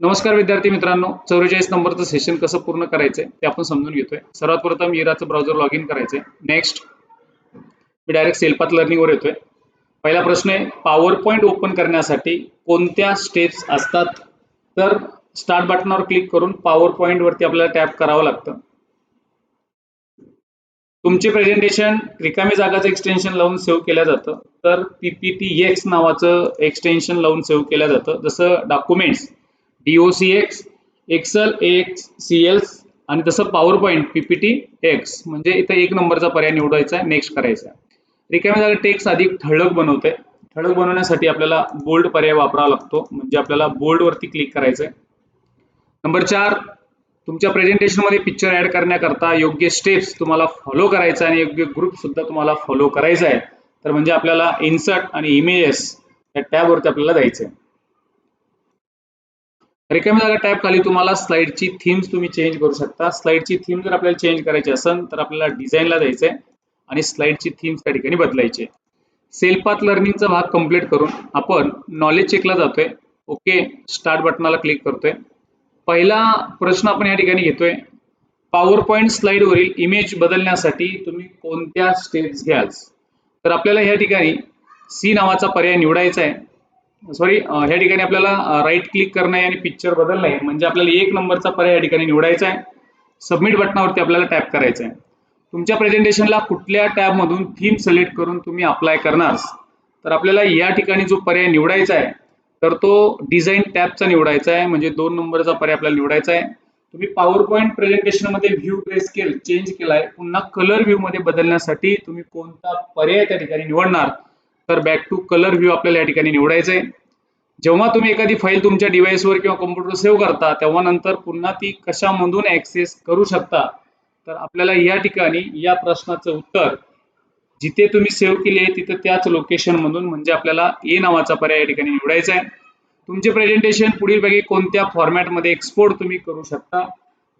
नमस्कार विद्यार्थी मित्रांनो. चौवेचाळीस नंबरचं सेशन कसं पूर्ण करायचंय ते आपण समजून घेतोय. सर्वात प्रथम इराचं ब्राउझर लॉग इन करायचंय. नेक्स्ट मी डायरेक्ट सेल्फात लर्निंगवर येतोय. पहिला प्रश्न आहे पॉवर पॉईंट ओपन करण्यासाठी कोणत्या स्टेप्स असतात? तर स्टार्ट बटनावर क्लिक करून पॉवर पॉईंट वरती आपल्याला टॅप करावं लागतं. तुमचे प्रेझेंटेशन रिकामी जागाचं एक्सटेन्शन लावून सेव्ह केलं जातं. तर पीपीटी एक्स नावाचं एक्सटेन्शन लावून सेव्ह केलं जातं. जसं documents DOC X excel X C एल्स आणि तसं पॉवर पॉईंट पीपीटी एक्स म्हणजे इथं एक नंबरचा पर्याय निवडायचा आहे नेक्स्ट करायचा आहे. रिकाम्या जागा टेक्स्ट अधिक ठळक बनवते ठळक बनवण्यासाठी आपल्याला बोल्ड पर्याय वापरावा लागतो. म्हणजे आपल्याला बोल्डवरती क्लिक करायचं आहे नंबर चार तुमच्या प्रेझेंटेशनमध्ये पिक्चर ऍड करण्याकरता योग्य स्टेप्स तुम्हाला फॉलो करायचं आणि योग्य ग्रुप सुद्धा तुम्हाला फॉलो करायचा आहे. तर म्हणजे आपल्याला इन्सर्ट आणि इमेजेस या टॅबवरती आपल्याला जायचं आहे रिकामी जागा टॅब खाली. तुम्हाला स्लाइडची थीम्स तुम्ही चेंज करू शकता. स्लाइडची थीम जर आपल्याला चेंज करायची असेल तर आपल्याला डिझाईनला जायचंय आणि स्लाइडची थीम्स त्या ठिकाणी बदलायची सेल्फात लर्निंगचा भाग कंप्लीट करून आपण नॉलेज चेकला जातोय. ओके स्टार्ट बटनाला क्लिक करतोय. पहिला प्रश्न आपण या ठिकाणी घेतोय. पॉवर पॉईंट स्लाईडवरील इमेज बदलण्यासाठी तुम्ही कोणत्या स्टेप्स घ्याल? तर आपल्याला या ठिकाणी सी नावाचा पर्याय निवडायचा आहे. सॉरी ह्या ठिकाणी आपल्याला राईट क्लिक करणं आहे आणि पिक्चर बदलणं आहे म्हणजे आपल्याला एक नंबरचा पर्याय या ठिकाणी निवडायचा आहे. सबमिट बटनावरती आपल्याला टॅप करायचं आहे. तुमच्या प्रेझेंटेशनला कुठल्या टॅबमधून थीम सिलेक्ट करून तुम्ही अप्लाय करणार? तर आपल्याला या ठिकाणी जो पर्याय निवडायचा आहे तर तो डिझाईन टॅबचा निवडायचा आहे म्हणजे दोन नंबरचा पर्याय आपल्याला निवडायचा आहे. तुम्ही पॉवर पॉईंट प्रेझेंटेशनमध्ये व्ह्यू प्रेस स्केल चेंज केलाय पुन्हा कलर व्ह्यू मध्ये बदलण्यासाठी तुम्ही कोणता पर्याय त्या ठिकाणी निवडणार? तर बॅक टू कलर व्ह्यू आपल्याला या ठिकाणी निवडायचं आहे जेव्हा तुम्ही एखादी फाईल तुमच्या डिव्हाइसवर किंवा कॉम्प्युटर सेव्ह करता तेव्हा नंतर पुन्हा ती कशामधून ऍक्सेस करू शकता? तर आपल्याला या ठिकाणी या प्रश्नाचं उत्तर जिथे तुम्ही सेव्ह केली आहे त्याच लोकेशन मधून म्हणजे आपल्याला ए नावाचा पर्याय या ठिकाणी निवडायचा आहे तुमचे प्रेझेंटेशन पुढीलपैकी कोणत्या फॉर्मॅटमध्ये एक्सपोर्ट तुम्ही करू शकता?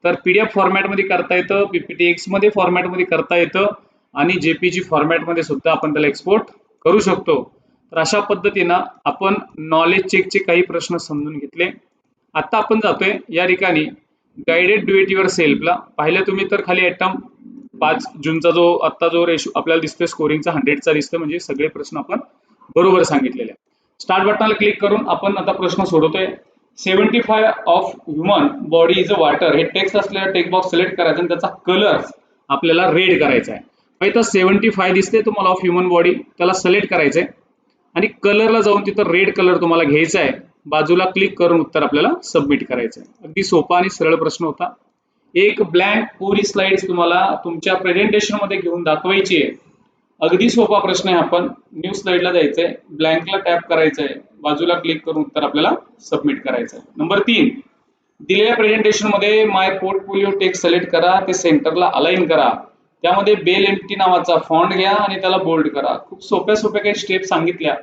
तर पीडीएफ फॉर्मॅटमध्ये करता येतं पीपीटी एक्समध्ये फॉर्मॅटमध्ये करता येतं आणि जेपीजी फॉर्मॅटमध्ये सुद्धा आपण त्याला एक्सपोर्ट करू शकतो. तर अशा पद्धतीनं आपण नॉलेज चेकचे काही प्रश्न समजून घेतले. आता आपण जातोय या ठिकाणी गायडेड डू इट युअर सेल्फला पाहिलं तुम्ही तर खाली ॲटम पाच जूनचा जो आत्ता जो रेशो आपल्याला दिसतोय स्कोरिंगचा हंड्रेडचा दिसतोय म्हणजे सगळे प्रश्न आपण बरोबर सांगितलेले स्टार्ट बटनाला क्लिक करून आपण आता प्रश्न सोडवतोय. Seventy five of human body is a water हे टेक्स्ट असलेला टेक्स्ट बॉक्स सिलेक्ट करायचा आणि त्याचा कलर आपल्याला रेड करायचा आहे. इथं सेव्हन्टी फाय दिसते तुम्हाला ऑफ ह्युमन बॉडी त्याला सिलेक्ट करायचंय. आणि कलरला जाऊन तिथं रेड कलर तुम्हाला घ्यायचा आहे. बाजूला क्लिक करून उत्तर आपल्याला सबमिट करायचं आहे अगदी सोपा आणि सरळ प्रश्न होता. एक ब्लँक पुरी स्लाइड तुम्हाला तुमच्या प्रेझेंटेशनमध्ये घेऊन दाखवायची आहे. अगदी सोपा प्रश्न आहे आपण न्यू स्लाइडला जायचंय. ब्लँकला टॅप करायचंय. बाजूला क्लिक करून उत्तर आपल्याला सबमिट करायचं आहे नंबर तीन. दिलेल्या प्रेझेंटेशनमध्ये माय पोर्टफोलिओ टेक्स्ट सिलेक्ट करा. ते सेंटरला अलाइन करा. त्यामध्ये बेल एमटी नावाचा फॉन्ट घ्या आणि त्याला बोल्ड करा. खूप सोप्या सोप्या काही स्टेप सांगितल्या.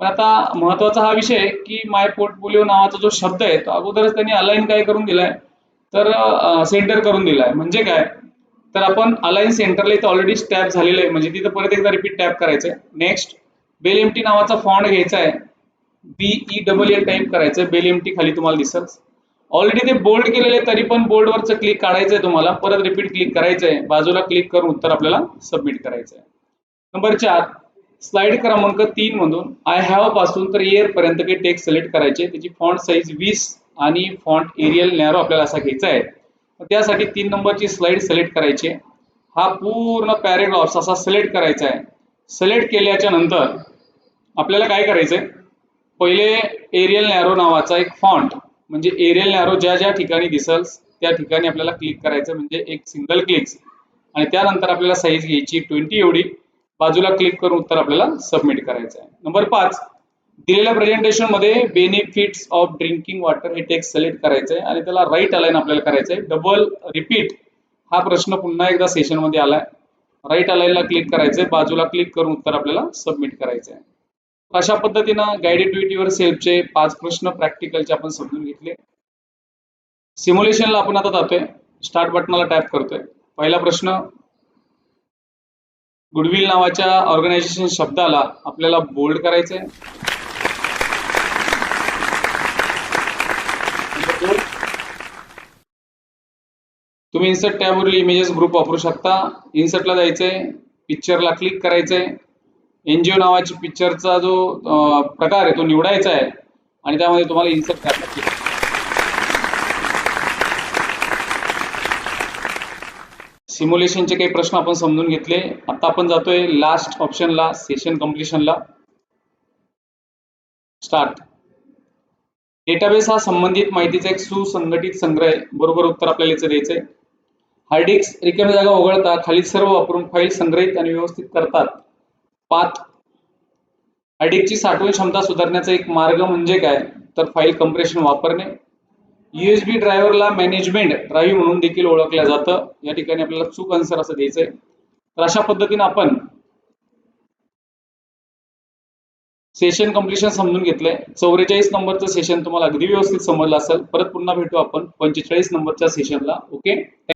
पण आता महत्त्वाचा हा विषय की माय पोर्टफोलिओ नावाचा जो शब्द आहे तो अगोदरच त्यांनी अलाइन काय करून दिलाय? तर सेंटर करून दिलाय. म्हणजे काय? तर आपण अलाइन सेंटरला इथं ऑलरेडी टॅप झालेलं आहे. म्हणजे तिथं परत एकदा रिपीट टॅप करायचंय. नेक्स्ट बेल एमटी नावाचा फॉन्ट घ्यायचा आहे B E double L type करायचं बेल एमटी खाली तुम्हाला दिसत ऑलरेडी ते बोल्ड केलेले तरी पण बोर्डवरचं क्लिक काढायचं आहे तुम्हाला. परत रिपीट क्लिक करायचं आहे बाजूला क्लिक करून उत्तर आपल्याला सबमिट करायचंय. नंबर चार स्लाइड क्रमांक तीन मधून आय हॅवपासून तर इयर पर्यंत काही टेक्स्ट सिलेक्ट करायचे. त्याची फॉन्ट साईज वीस आणि फॉन्ट एरियल नॅरो आपल्याला असा घ्यायचा आहे. त्यासाठी तीन नंबरची स्लाइड सिलेक्ट करायची हा पूर्ण पॅरेग्राफ असा सिलेक्ट करायचा आहे. सिलेक्ट केल्याच्यानंतर आपल्याला काय करायचंय? पहिले एरियल नॅरो नावाचा एक फॉन्ट म्हणजे एरियल नॅरो ज्या ज्या ठिकाणी दिसल त्या ठिकाणी आपल्याला क्लिक करायचं म्हणजे एक सिंगल क्लिक आणि त्यानंतर आपल्याला साईज घ्यायची ट्वेंटी एवढी. बाजूला क्लिक करून उत्तर आपल्याला सबमिट करायचं आहे. नंबर पाच दिलेल्या प्रेझेंटेशनमध्ये बेनिफिट्स ऑफ ड्रिंकिंग वॉटर हे टेक्स्ट सिलेक्ट करायचं आहे आणि त्याला राईट अलाईन आपल्याला करायचं आहे. डबल रिपीट हा प्रश्न पुन्हा एकदा सेशनमध्ये आलाय. राईट अलाईनला क्लिक करायचंय बाजूला क्लिक करून उत्तर आपल्याला सबमिट करायचं आहे. अशा पद्धतीनं गायडेड टू युअर सेल्फचे पाच प्रश्न प्रॅक्टिकलचे आपण समजून घेतले. सिम्युलेशनला आपण आता जातोय. स्टार्ट बटनाला टॅप करतोय. पहिला प्रश्न गुडविल नावाच्या ऑर्गनायझेशन शब्दाला आपल्याला बोल्ड करायचंय. तुम्ही इन्सर्ट टॅबवरील इमेजेस ग्रुप वापरू शकता. इन्सर्टला जायचंय. पिक्चरला क्लिक करायचंय. एनजीओ नावाची पिक्चरचा जो प्रकार आहे तो निवडायचा आहे. आणि त्यामध्ये तुम्हाला इन्सर्ट करायचं सिम्युलेशनचे काही प्रश्न आपण समजून घेतले. आता आपण जातोय लास्ट ऑप्शनला सेशन कम्प्लिशनला स्टार्ट डेटाबेस हा संबंधित माहितीचा एक सुसंघटित संग्रह आहे. बरोबर उत्तर आपल्याला याचं द्यायचंय. हार्ड डिस्क रिकामी जागा वगळता खाली सर्व वापरून फाईल संग्रहित आणि व्यवस्थित करतात. पाथ. हार्ड साठवण क्षमता सुधारण्याचा एक मार्ग म्हणजे काय? तर फाईल कंप्रेशन वापरणे. युएसबी ड्रायव्हरला मॅनेजमेंट ड्राईव्ह म्हणून देखील ओळखलं जातं. या ठिकाणी आपल्याला चूक आन्सर असं द्यायचंय तर अशा पद्धतीने आपण सेशन कम्प्लिशन समजून घेतलंय. चौवेचाळीस नंबरचं सेशन तुम्हाला अगदी व्यवस्थित समजलं असेल. परत पुन्हा भेटू आपण. पंचेचाळीस नंबरच्या सेशनला ओके